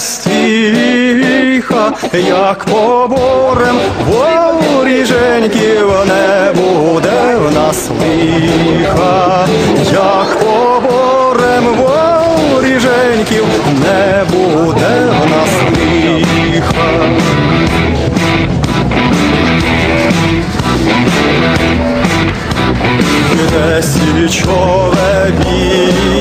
стиха, як поборем воріженьків не буде в нас лиха, як поборем воріженьків не буде в нас лиха. Де січове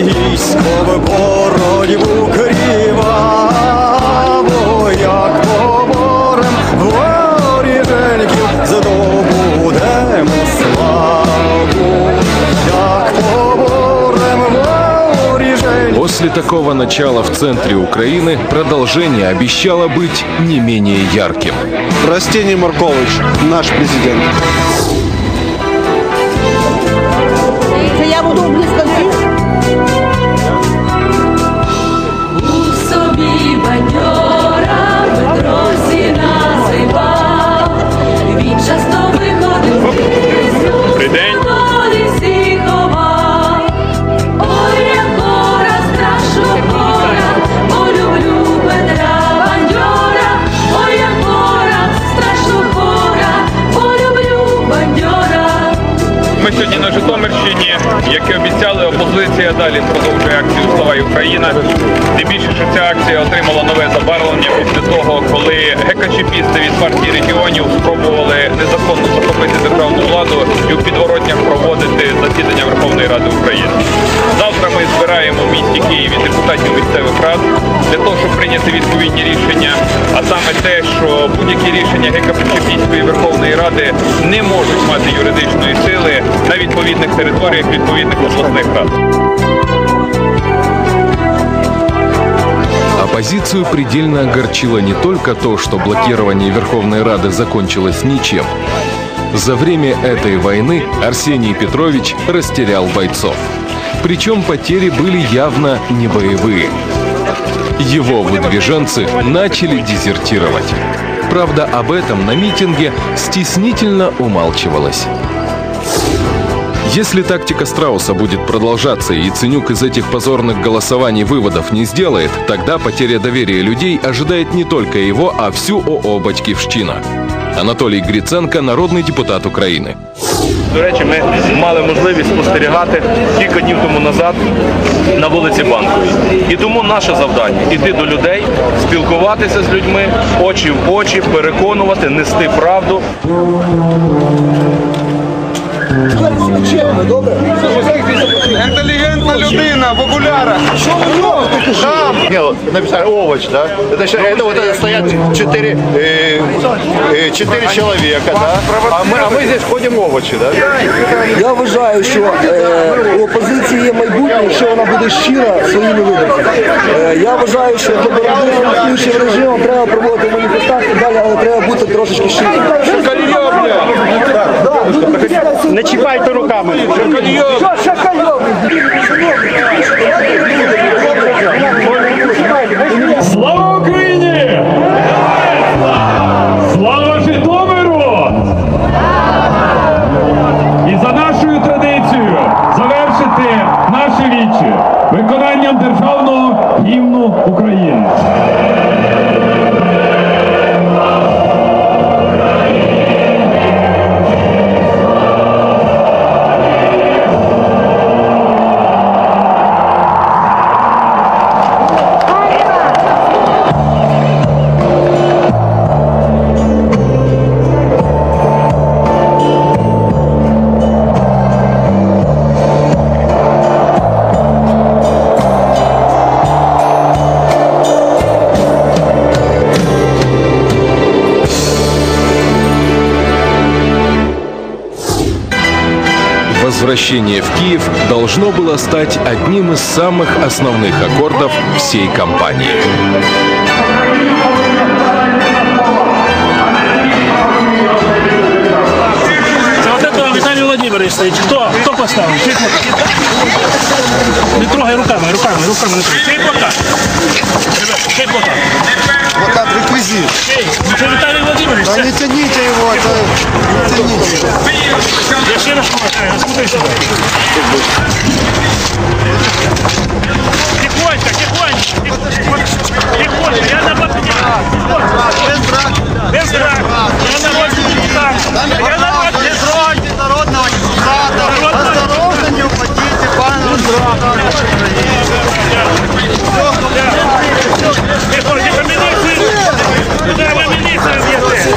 військо в боротьбу криваво, После такого начала в центре Украины продолжение обещало быть не менее ярким. Растений Маркович, наш президент. Я буду близько прийняти відповідні рішення, а саме те, що будь-які рішення гекачепістської Верховної Ради не можуть мати юридичної сили на відповідних територіях відповідних обласних рад. Оппозицию предельно огорчило не только то, что блокирование Верховной Рады закончилось ничем. За время этой войны Арсений Петрович растерял бойцов. Причем потери были явно не боевые. Его выдвиженцы начали дезертировать. Правда, об этом на митинге стеснительно умалчивалось. Если тактика Страуса будет продолжаться и Ценюк из этих позорных голосований выводов не сделает, тогда потеря доверия людей ожидает не только его, а всю ООО «Батьківщина». Анатолий Гріценка, народний депутат України. До речі, ми мали можливість спостерігати кілька днів тому назад на вулиці Банковій. І тому наше завдання іти до людей, спілкуватися з людьми, очі в очі, переконувати, нести правду. Интеллигентная людина в окулярах. Там написали овощ, да? Это, ща- это вот это стоят четыре, э, э, четыре человека, да? А мы, а мы здесь ходим овощи, да? Я вважаю, що е, у опозиції є майбутнє, якщо вона буде щира своїми виборцями. Е, я вважаю, що для боротьби з існуючим режимом треба проводити маніфестації далі, але треба бути трошечки щирим. Не чіпайте руками. Слава Україні! Слава Житомиру! І за нашою традицією завершити наше віче виконанням державного гімну України. Возвращение в Киев должно было стать одним из самых основных аккордов всей кампании. Вот это Виталий Владимирович стоит. Кто? Кто поставил? Не трогай руками, руками, руками не трогай. Чей плакат? Ребята, чей плакат? Плакат грязи. Это Виталий Владимирович. Да не тяните его, это не тяните. Я все расхватаю, откуда сюда? Тихонько, тихонько. Тихонько, я на подпине. Без драк. Без драк. Я на воде депутата. Я на воде. Не трогайте народного депутата. Осторожно, не упадите, пан Рудрович. Все, все, все. Тихонько, комбинации. Куда вам милиция если?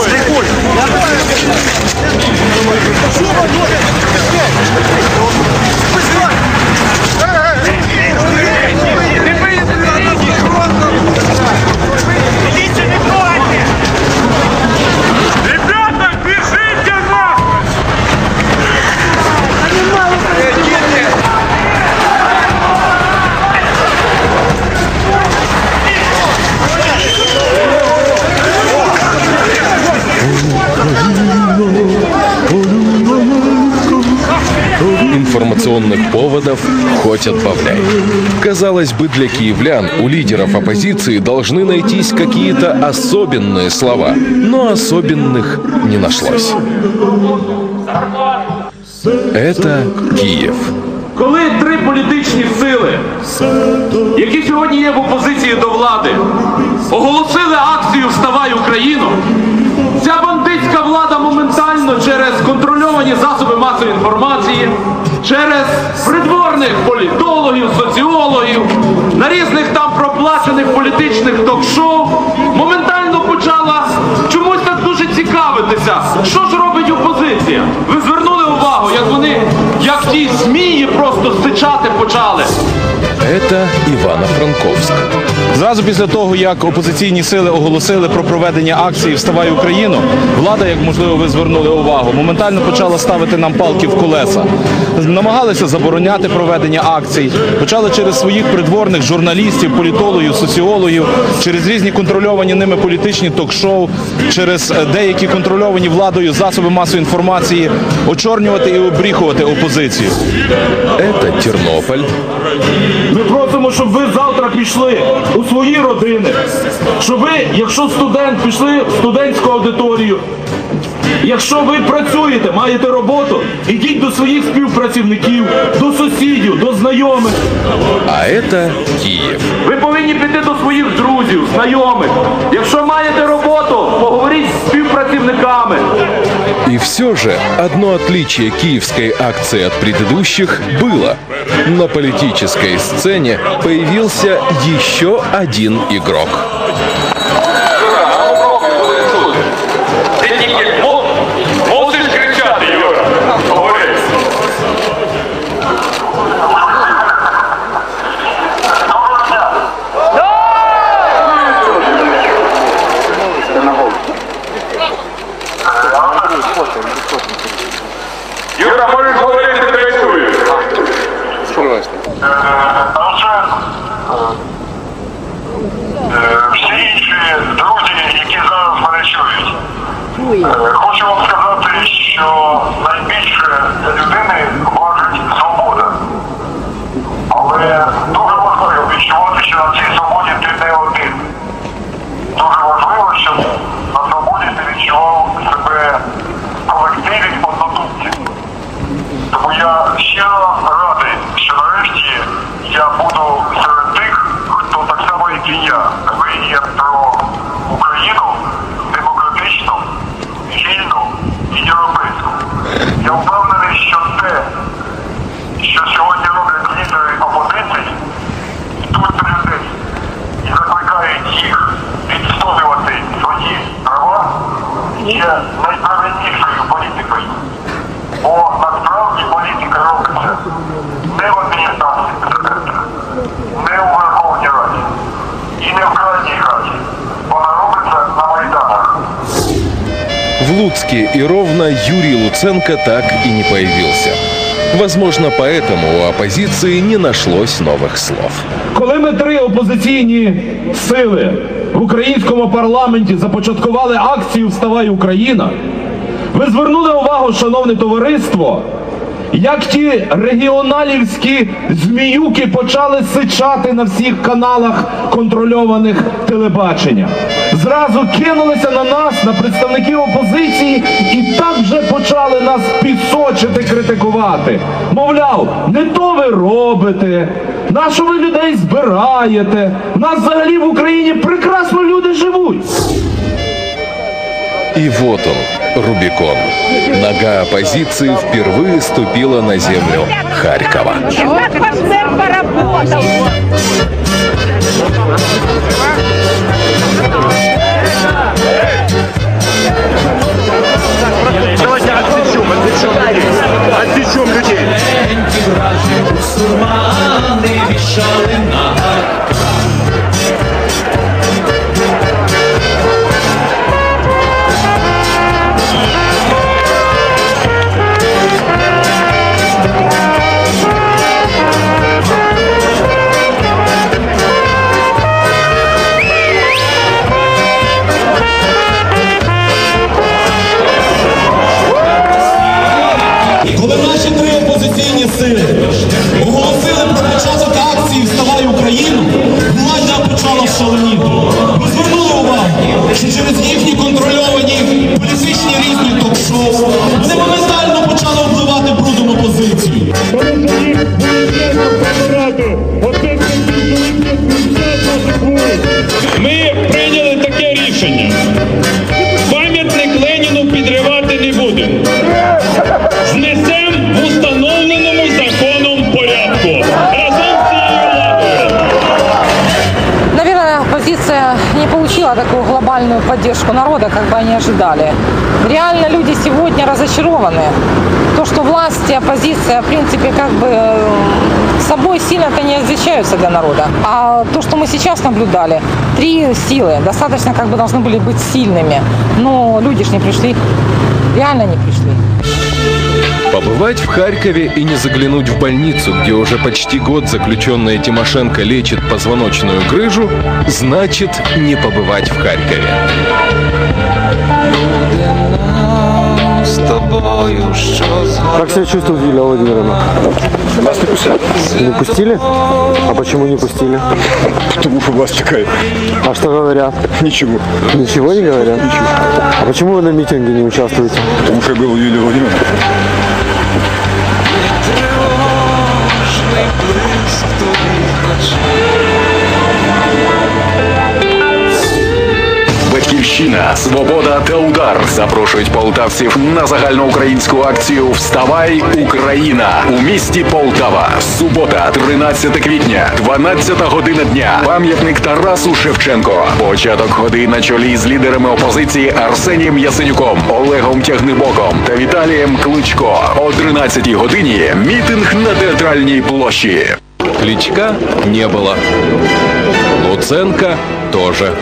Стрекуль! Давай! Информационных поводов хоть отбавляй. Казалось бы, для киевлян у лидеров оппозиции должны найтись какие-то особенные слова, но особенных не нашлось. Это Киев. Коли три політичні сили, які сьогодні є в опозиції до влади, оголосили акцію Вставай Україну, ця бандитська влада моментально через контрольовані засоби масової інформації, Через придворних політологів, соціологів, на різних там проплачених політичних ток-шоу, моментально почала чомусь так дуже цікавитися, що ж робить опозиція. Ви звернули увагу, як вони, як ті змії просто стичати почали. Это Ивано-Франковск. Зразу після того, як опозиційні сили оголосили про проведення акції Вставай Україну, влада, як можливо ви звернули увагу, моментально почала ставити нам палки в колеса. Намагалися забороняти проведення акцій, почали через своїх придворних журналістів, політологів, соціологів, через різні контрольовані ними політичні ток-шоу, через е, деякі контрольовані владою засоби масової інформації очорнювати і обріхувати опозицію. Это Тернополь. Ми просимо, щоб ви завтра пішли у свої родини. Щоб ви, якщо студент, пішли в студентську аудиторію. Якщо ви працюєте, маєте роботу, ідіть до своїх співпрацівників, до сусідів, до знайомих. А это Киев. Ви повинні піти до своїх друзів, знайомих. Якщо маєте роботу, поговоріть з співпрацівниками. И все же одно отличие киевской акции от предыдущих было. На политической сцене появился еще один игрок. Хочу вам сказати, що найбільше для Я Луцке и Ровно Юрий Луценко так и не появился. Возможно, поэтому у оппозиции не нашлось новых слов. Коли ми три опозиційні сили в українському парламенті започаткували акцію Вставай Україна, ви звернули увагу, шановне товариство, як ті регіоналівські зміюки почали сичати на всіх каналах контрольованих телебачення. Зразу кинулися на нас, на представників опозиції, і так вже почали нас пісочити, критикувати. Мовляв, не то ви робите, на що ви людей збираєте? Нас взагалі в Україні прекрасно люди живуть. И вот он, Рубикон. Нога оппозиции впервые ступила на землю Харькова. Давайте людей. Рішення. Пам'ятник поддержку народа, как бы они ожидали. Реально люди сегодня разочарованы. То, что власть и оппозиция, в принципе, как бы э, собой сильно-то не отличаются для народа. А то, что мы сейчас наблюдали, три силы, достаточно как бы должны были быть сильными. Но люди ж не пришли, реально не пришли. Побывать в Харькове и не заглянуть в больницу, где уже почти год заключенная Тимошенко лечит позвоночную грыжу, значит не побывать в Харькове. Как себя чувствует Юлия Владимировна? Нас не пустили. Не пустили? А почему не пустили? Потому что вас чекают. А что говорят? Ничего. Ничего не говорят? Ничего. А почему вы на митинге не участвуете? Потому что я был Юлия Владимировна. Батьківщина, свобода та удар запрошують полтавців на загальноукраїнську акцію Вставай Україна у місті Полтава. Субота, 13 квітня, 12 година дня. Пам'ятник Тарасу Шевченко. Початок ходи на чолі з лідерами опозиції Арсенієм Ясенюком, Олегом Тягнибоком та Віталієм Кличко. О 13 годині мітинг на театральній площі. Кличка не было. Луценко тоже.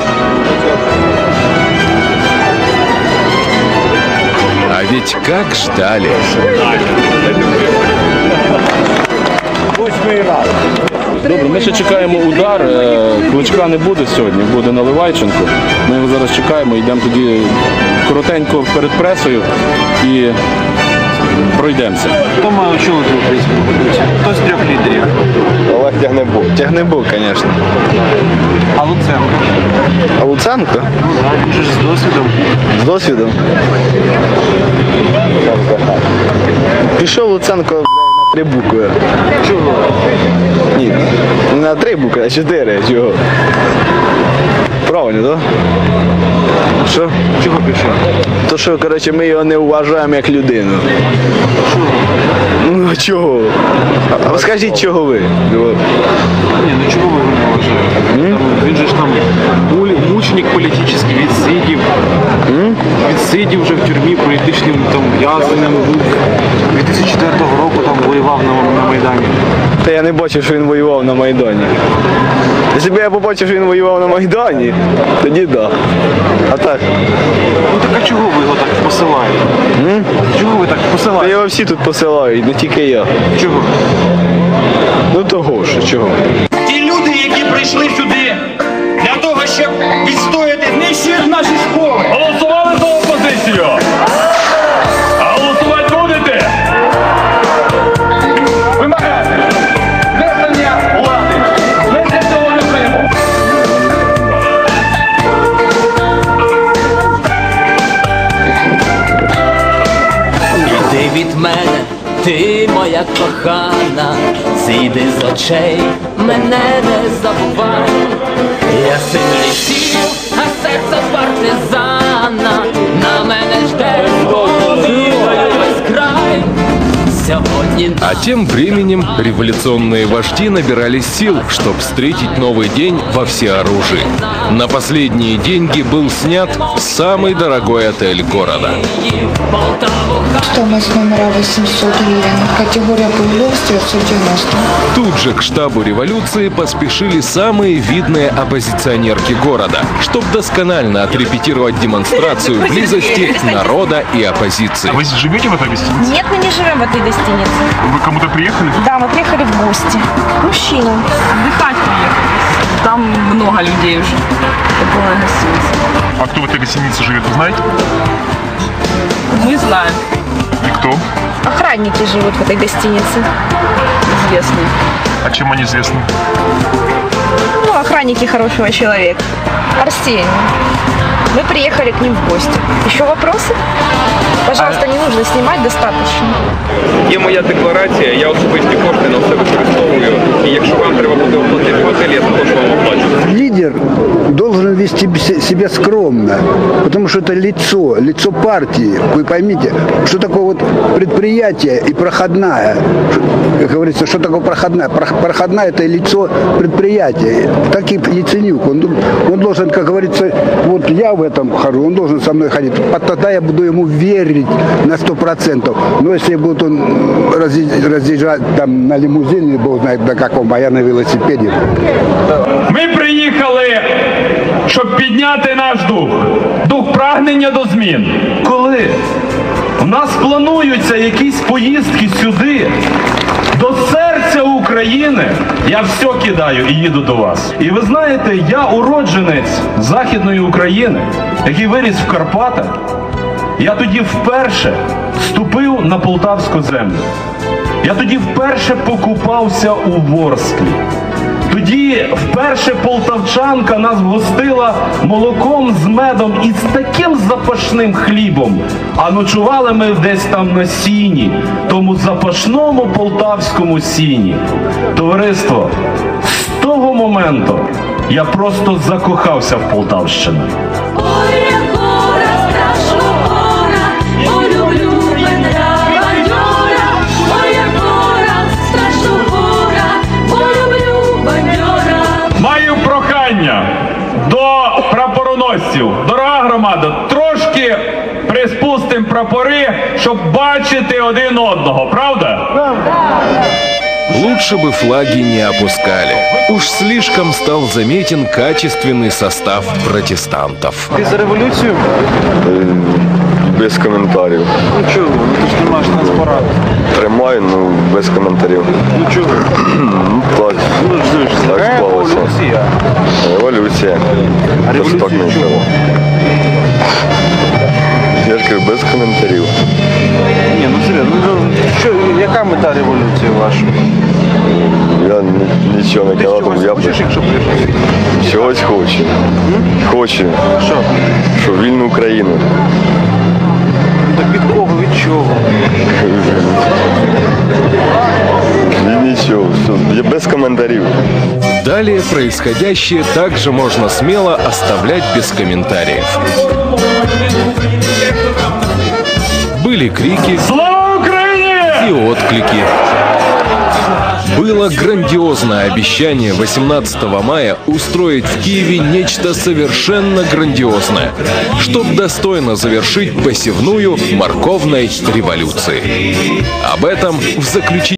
Ведь как ждали. Добре, ми ще чекаємо удар. Е, Кличка не буде сьогодні, буде Наливайченко. Ми його зараз чекаємо, йдемо тоді коротенько перед пресою і пройдемося. Хто має очолити українську опозицію? Хто з трьох лідерів? Олег Тягнебок. Тягнебок, звісно. А Луценко? А Луценко? Він же ж з досвідом. З досвідом? Пішов Луценко три букви. Чого? Ні, не на три букви, а чотири. Чого? Правильно, так? Що? Чого пішов? То що, коротше, ми його не вважаємо як людину. Ну чого? А, а скажіть, чого ви? Ні, ну чого ви його не вважаєте? Там, Він же ж там муль- мученик політичний, відсидів. Відсидів вже в тюрмі політичним там в'язненим був. 2004 року там воював на, на Майдані. Та я не бачив, що він воював на Майдані. Якщо б я побачив, що він воював на Майдані, тоді да. А так. Ну так а чого ви його так посилаєте? Чого ви так Та посилаєте? його всі тут посилають, не тільки я. Чого? Ну того ж, чого? Ті люди, які прийшли сюди для того, щоб відстояти нищі наші школи. Голосували за опозицію. ти моя кохана, зійди з очей, мене не забувай. Я син лісів, а серце партизана, А тем временем революционные вожди набирались сил, чтобы встретить новый день во всеоружии. На последние деньги был снят самый дорогой отель города. Стоимость номера 800 гривен. Категория появилась 990. Тут же к штабу революции поспешили самые видные оппозиционерки города, чтобы досконально отрепетировать демонстрацию близости народа и оппозиции. Вы живете в этой гостинице? Нет, мы не живем в этой гостинице. Вы кому-то приехали? Да, мы приехали в гости. Мужчина. Отдыхать приехали. Там много людей уже. Это полная гостиница. А кто в этой гостинице живет, вы знаете? Мы знаем. И кто? Охранники живут в этой гостинице. Известные. А чем они известны? Ну, охранники хорошего человека. Арсений. Мы приехали к ним в гости. Еще вопросы? Пожалуйста, не нужно снимать, достаточно. Є моя декларація, я особисті кошти на все використовую. І якщо вам треба буде оплатити готель, я також вам оплачу. Лидер должен вести се- себя скромно, потому что это лицо, лицо партии. Вы поймите, что такое вот предприятие и проходная. Как говорится, что такое проходная? Про- Проходная это лицо предприятия. Так и Яценюк. Он, он должен, как говорится, вот я в этом хожу, он должен со мной ходить. А Тогда я буду ему верить на сто процентов. Но если будет он разъезж- разъезжать там на лимузине, бог знает на каком, а я на велосипеде, Ми приїхали, щоб підняти наш дух, дух прагнення до змін. Коли У нас плануються якісь поїздки сюди, до серця України, я все кидаю і їду до вас. І ви знаєте, я уродженець Західної України, який виріс в Карпатах. Я тоді вперше ступив на полтавську землю. Я тоді вперше покупався у Ворсклі. Тоді вперше полтавчанка нас гостила молоком з медом і з таким запашним хлібом. А ночували ми десь там на сіні, тому запашному полтавському сіні. Товариство, з того моменту я просто закохався в Полтавщину. прапори, щоб бачити один одного, правда? Лучше бы флаги не опускали. Уж слишком стал заметен качественный состав протестантов. Ти за революцію? Без коментарів. Ну чого? Ну ти ж тримаєш нас парад. Тримаю, ну без коментарів. Ну чого? Ну так. Ну ж ж, Так така склалося. революція. Революція. А Просто так революцію не чого? треба. Я ж кажу, без коментарів. Ні, ну серйозно, ну що, яка мета революції ваша? Я ні- нічого не Ти казав, чогось я хочеш, якщо прийшов? чогось хочу. Хочу. Що? Щоб вільну Україну. Ну, Так від кого, від чого? Ні- Нічого, все, я без коментарів. Далее происходящее также можно смело оставлять без комментариев. Были крики Слава Україні! и отклики. Было грандиозное обещание 18 мая устроить в Киеве нечто совершенно грандиозное, чтобы достойно завершить посевную морковной революции. Об этом в заключительном